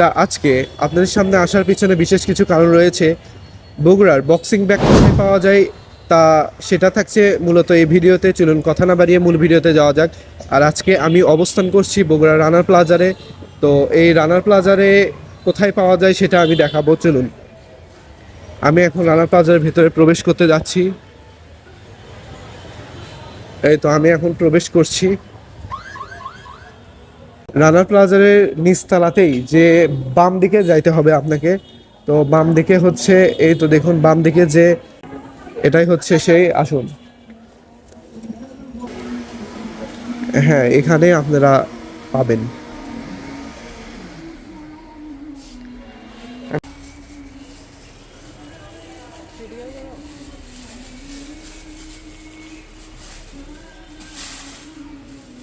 তা আজকে আপনাদের সামনে আসার পিছনে বিশেষ কিছু কারণ রয়েছে। বগুড়ার বক্সিং ব্যাগ কোথায় পাওয়া যায় তা সেটা থাকছে মূলত এই ভিডিওতে। চলুন কথা না বাড়িয়ে মূল ভিডিওতে যাওয়া যাক। আর আজকে আমি অবস্থান করছি বগুড়া রানার প্লাজারে। তো এই রানার প্লাজারে কোথায় পাওয়া যায় সেটা আমি দেখাবো। চলুন। আমি এখন রানার প্লাজার ভিতরে প্রবেশ করতে যাচ্ছি। এই তো আমি এখন প্রবেশ করছি। রানার প্লাজারের নিচতলাতেই যে বাম দিকে যাইতে হবে আপনাকে, তো বাম দিকে হচ্ছে, এই তো দেখুন, বাম দিকে যে এটাই হচ্ছে সেই আসন। হ্যাঁ এখানে আপনারা পাবেন।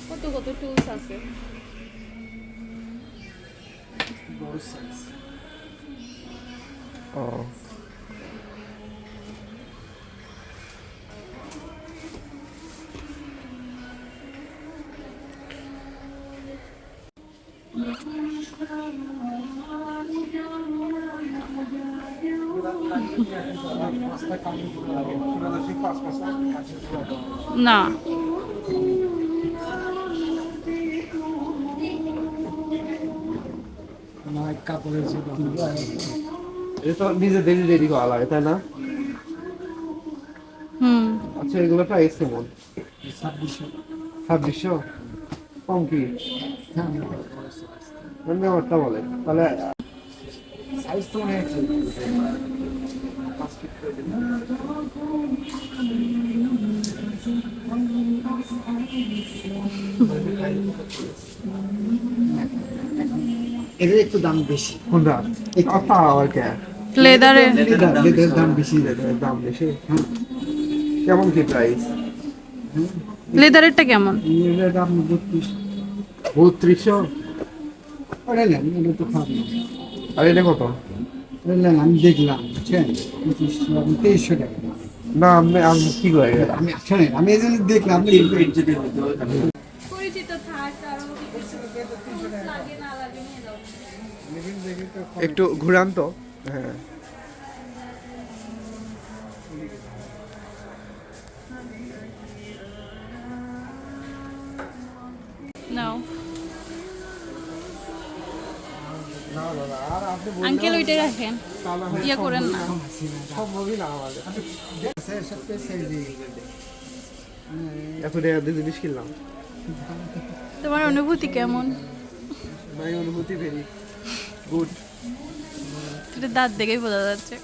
কত কত টুলস আছে? ও না কাপড়ের এটা তো নিজে দেরি দেরি করা লাগে তাই না? হুম। আচ্ছা এগুলো প্রাইস কেমন ছাব্বিশশো। ছাব্বিশশো? কম কি? মানে আমারটা বলে তাহলে সাইজ তো অনেক এদের একটু দাম বেশি। কোনটা? আচ্ছা আবার কে? লেদারে। লেদার লেদারের দাম বেশি এর দাম বেশি। কেমন কি প্রাইস লেদারেরটা কেমন? লেদারের দাম বত্রিশ। বত্রিশশো? ওটা নেন এটা তো খারাপ না। আর এটা কত? আমি দেখলাম বুঝছেন? পঁচিশশো তেইশশো টাকা। না আমি আমি কি করে আমি শোনেন আমি এই জন্য দেখলাম আপনি পরিচিত থাক আরও লাগে না। একটু ঘুরান তো। হ্যাঁ। আঙ্কেল রাখেন। ইয়ে করেন না। সম্ভবই না আমাদের স্যার সাথে স্যার দিয়ে এত টাকা দিয়ে জিনিস কিনলাম। তোমার অনুভূতি কেমন? অনুভূতি ভেরি গুড এটা দাঁত দেখেই বোঝা যাচ্ছে।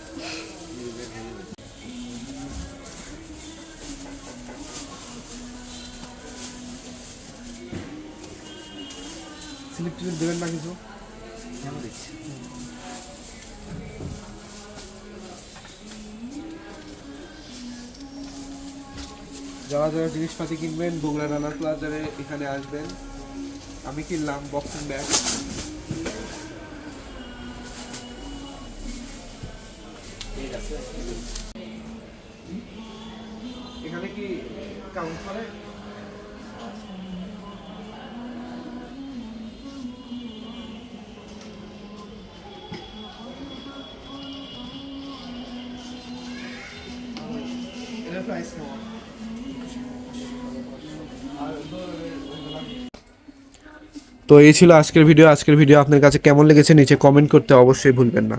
স্লিপ টিলিপ দেবেন না কিছু? যারা যারা জিনিসপাতি কিনবেন বগুড়া রানা প্লাজারে এখানে আসবেন। আমি কিনলাম বক্সিং ব্যাগ এখানে কি কাউন্ট তো এই ছিল আজকের ভিডিও আজকের ভিডিও আপনার কাছে কেমন লেগেছে নিচে কমেন্ট করতে অবশ্যই ভুলবেন না।